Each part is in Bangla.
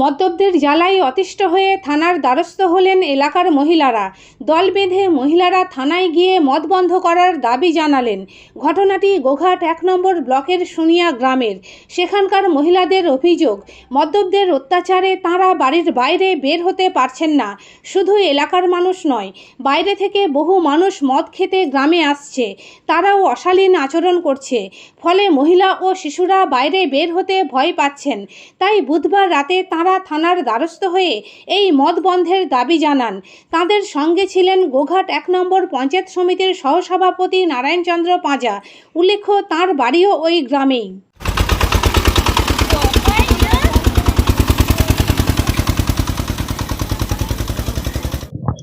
মদ্যপদের জ্বালায় অতিষ্ঠ হয়ে থানার দ্বারস্থ হলেন এলাকার মহিলারা। দল বেঁধে মহিলারা থানায় গিয়ে মদ বন্ধ করার দাবি জানালেন। ঘটনাটি গোঘাট এক নম্বর ব্লকের সুনিয়া গ্রামের। সেখানকার মহিলাদের অভিযোগ, মদ্যপদের অত্যাচারে তাঁরা বাড়ির বাইরে বের হতে পারছেন না। শুধু এলাকার মানুষ নয়, বাইরে থেকে বহু মানুষ মদ খেতে গ্রামে আসছে। তারাও অশালীন আচরণ করছে। ফলে মহিলা ও শিশুরা বাইরে বের হতে ভয় পাচ্ছেন। তাই বুধবার রাতে তাঁরা থানার দ্বারস্থ হয়ে এই মদ বন্ধের দাবি জানান। তাদের সঙ্গে ছিলেন গোঘাট এক নম্বর পঞ্চায়েত সমিতির সহসভাপতি নারায়ণচন্দ্র পাঁজা। উল্লেখ্য, তাঁর বাড়িও ওই গ্রামেই।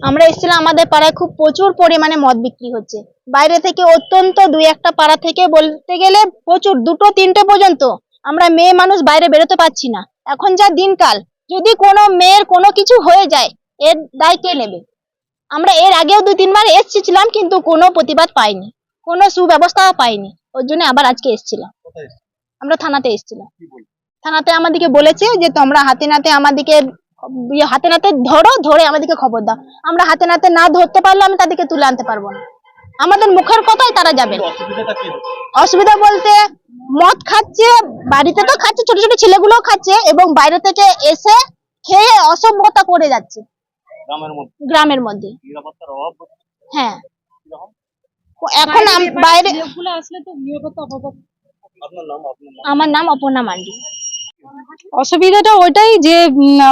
আমরা এসেছিলাম আমাদের পাড়ায় খুব প্রচুর পরিমাণে মদ বিক্রি হচ্ছে। বাইরে থেকে অত্যন্ত দুই একটা পাড়া থেকে বলতে গেলে প্রচুর, দুটো, তিনটে পর্যন্ত আমরা মেয়ে মানুষ বাইরে বেরোতে পারছি না। এখন যা দিনকাল যদি কোনো মেয়ের কোনো কিছু হয়ে যায় এর দায় কে নেবে? আমরা এর আগেও দু তিনবার এসেছিলাম কিন্তু কোনো প্রতিবাদ পাইনি কোনো সুব্যবস্থা পাইনি। ওর জন্য আবার আজকে এসেছিলাম। আমরা থানাতে এসেছিলাম। থানাতে আমাদেরকে বলেছে যে তোমরা হাতে নাতে আমাদেরকে হাতে নাতে ধরো ধরে আমাদেরকে খবর দাও। আমরা হাতে নাতে না ধরতে পারলে আমি তাদেরকে তুলে আনতে পারব না। আমাদের মুখের কথাই তারা যাবে। না। অসুবিধা বলতে মদ খাচ্ছে বাড়িতে তো খাচ্ছে ছোট ছোট ছেলেগুলোও খাচ্ছে এবং বাইরে থেকে এসে খেয়ে অসভ্যতা করে যাচ্ছে। গ্রামের মধ্যে। হ্যাঁ। এখন বাইরে আমার নাম অপর্ণা মান্ডি। অসুবিধাটা ওইটাই যে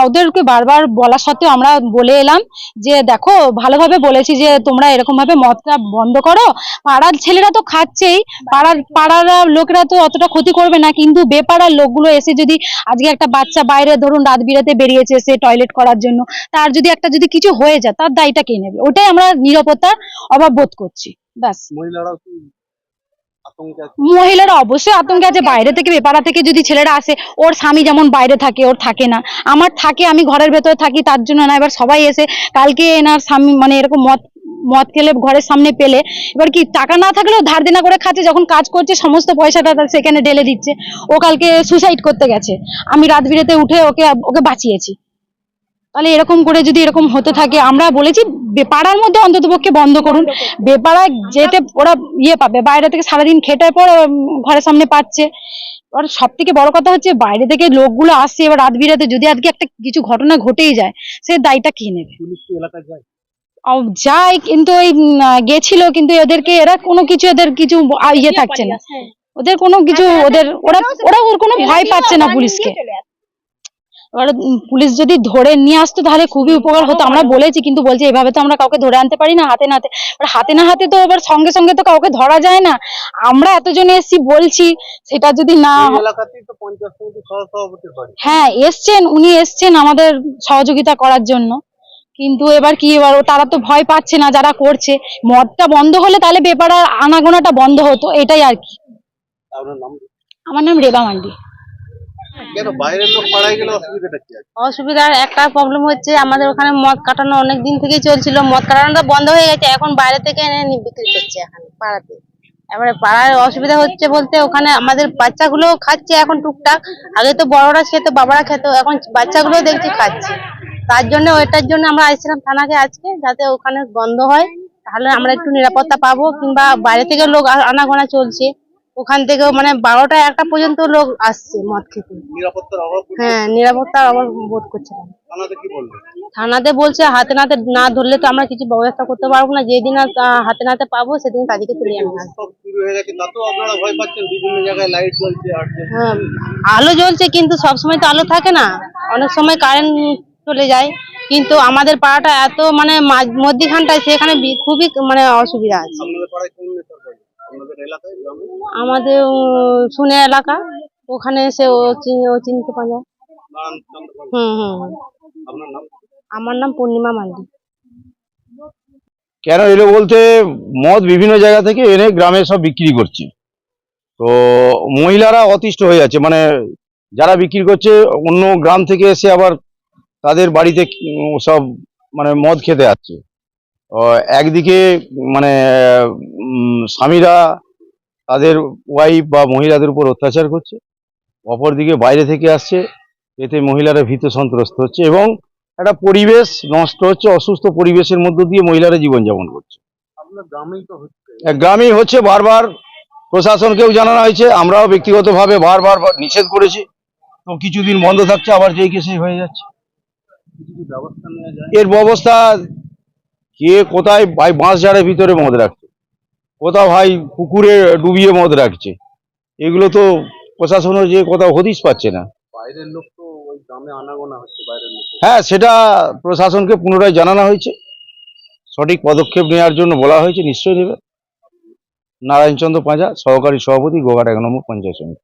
ওদেরকে বারবার বলা সত্ত্বেও আমরা বলে এলাম যে, দেখো, ভালোভাবে বলেছি যে, তোমরা এরকম ভাবে মদটা বন্ধ করো। পাড়ার ছেলেরা তো খাচ্ছেই। পাড়ার পাড়ার লোকেরা তো অতটা ক্ষতি করবে না। কিন্তু বেপাড়ার লোকগুলো এসে যদি আজকে একটা বাচ্চা বাইরে ধরুন রাত বিরাতে বেরিয়েছে সে টয়লেট করার জন্য, তার যদি একটা যদি কিছু হয়ে যায়, তার দায়টা কে নেবে? ওটাই আমরা নিরাপত্তার অভাব বোধ করছি। ব্যাস? মহিলারা অবশ্যই আতঙ্কে আছে, বাইরে থেকে, বেপাড়া থেকে যদি ছেলেরা আসে, ওর স্বামী যেমন বাইরে থাকে, ওর থাকে না। আমার থাকে, আমি ঘরের ভেতরে থাকি, তার জন্য না, এবার সবাই এসে কালকে এনার স্বামী মানে এরকম মদ মদ খেলে ঘরের সামনে পেলে, এবার কি টাকা না থাকলেও ধার দেনা করে খাচ্ছে, যখন কাজ করছে, সমস্ত পয়সাটা সেখানে ঢেলে দিচ্ছে। ও কালকে সুসাইড করতে গেছে। আমি রাত বিরেতে উঠে ওকে ওকে বাঁচিয়েছি। তাহলে এরকম করে যদি এরকম হতে থাকে আমরা বলেছি বে- পাড়ার মধ্যে অন্তত পক্ষে বন্ধ করুন। বেপাড়া যেতে ওরা ইয়ে পাবে বাইরে থেকে সারাদিন খেটার পর ঘরের সামনে পাচ্ছে। আর সব থেকে বড় কথা হচ্ছে বাইরে থেকে লোকগুলো আসছে এবার রাত বিরাতে যদি আজকে একটা কিছু ঘটনা ঘটেই যায় সে দায়টা কে নেবে? যায়? কিন্তু ওই গেছিল কিন্তু এদেরকে এরা কোনো কিছু এদের কিছু ইয়ে থাকছে না। ওদের কোনো কিছু ওদের ওরা ওরা ওর কোনো ভয় পাচ্ছে না পুলিশকে। এবার পুলিশ যদি ধরে নিয়ে আসতো তাহলে খুবই উপকার হতো। আমরা বলেছি কিন্তু বলছে এভাবে তো আমরা কাউকে ধরে আনতে পারি না হাতে নাতে। এবার হাতে না হাতে তো এবার সঙ্গে সঙ্গে তো কাউকে ধরা যায় না। আমরা এতজন এসছি বলছি সেটা যদি না হ্যাঁ এসছেন উনি এসছেন আমাদের সহযোগিতা করার জন্য। কিন্তু এবার কি এবার তারা তো ভয় পাচ্ছে না যারা করছে। মদটা বন্ধ হলে তাহলে বেপারা আনাগোনাটা বন্ধ হতো এটাই আর কি? আমার নাম রেবা মান্ডি। কেন? বাইরের লোক পাড়ায় গেলে অসুবিধাটা কি আছে? অসুবিধার একটা প্রবলেম হচ্ছে আমাদের ওখানে মদ কাটানো অনেক দিন থেকেই চলছিল। মদ কাটানোটা বন্ধ হয়ে গেছে এখন বাইরে থেকে এনে বিক্রি করছে এখন পাড়াতে। এবারে পাড়ায় অসুবিধা হচ্ছে বলতে ওখানে আমাদের বাচ্চাগুলো খাচ্ছে এখন টুকটাক। আগে তো বড়রা খেত বাবারা খেত এখন বাচ্চাগুলো দেখছি খাচ্ছে। তার জন্য ওইটার জন্য আমরা আসছিলাম থানাকে আজকে যাতে ওখানে বন্ধ হয়। তাহলে আমরা একটু নিরাপত্তা পাবো কিংবা বাইরে থেকে লোক আনাগোনা চলছে। ওখান থেকেও মানে বারোটা একটা পর্যন্ত লোক আসছে মদ খেতে। হ্যাঁ নিরাপত্তার অভাব বোধ করছে। না থানাতে বলছে হাতে নাতে না ধরলে তো আমরা কিছু ব্যবস্থা করতে পারব না। যেদিন হাতে নাতে পাবো সেদিন তাদেরকে তুলে শুরু হয়ে আলো জ্বলছে কিন্তু সব সময় তো আলো থাকে না। অনেক সময় কারেন্ট চলে যায়। কিন্তু আমাদের পাড়াটা এত মানে মধ্যিখানটায় সেখানে খুবই মানে অসুবিধা আছে। আমাদের শুনে এলাকা। ওখানে এসে ও চিন- ও চিনতে হুম হুম। আপনার নাম? আমার নাম পূর্ণিমা মান্ডি। কেন এলো বলতে মদ বিভিন্ন জায়গা থেকে এনে গ্রামে সব বিক্রি করছে। তো মহিলারা অতিষ্ঠ হয়ে যাচ্ছে। মানে যারা বিক্রি করছে অন্য গ্রাম থেকে এসে আবার তাদের বাড়িতে সব মানে মদ খেতে আসছে ও, একদিকে মানে স্বামীরা তাদের ওয়াইফ বা মহিলাদের উপর অত্যাচার করছে অপরদিকে বাইরে থেকে আসছে এতে মহিলারা ভীত সন্ত্রস্ত হচ্ছে এবং একটা পরিবেশ নষ্ট হচ্ছে অসুস্থ পরিবেশের মধ্য দিয়ে মহিলারা জীবনযাপন করছে। আপনার গ্রামেই হচ্ছে। বারবার প্রশাসনকেও জানানো হয়েছে আমরাও ব্যক্তিগতভাবে বারবার নিষেধ করেছি। তো কিছুদিন বন্ধ থাকছে আবার যেই কে সেই হয়ে যাচ্ছে। এর ব্যবস্থা কে কোথায় বাঁশ ঝাড়ের ভিতরে মদ রাখছে। কোথাও ভাই পুকুরে ডুবিয়ে মদ রাখছে। এগুলো তো প্রশাসনের যে কোথাও হদিস পাচ্ছে না। বাইরের লোক তো ওই গ্রামে আনাগোনা হচ্ছে বাইরের লোক। হ্যাঁ সেটা প্রশাসনকে পুনরায় জানানো হয়েছে। সঠিক পদক্ষেপ নেওয়ার জন্য বলা হয়েছে নিশ্চয়ই নেবে। নারায়ণচন্দ্র পাঁজা সহকারী সভাপতি গোঘাট এক নম্বর পঞ্চায়েত সমিতি।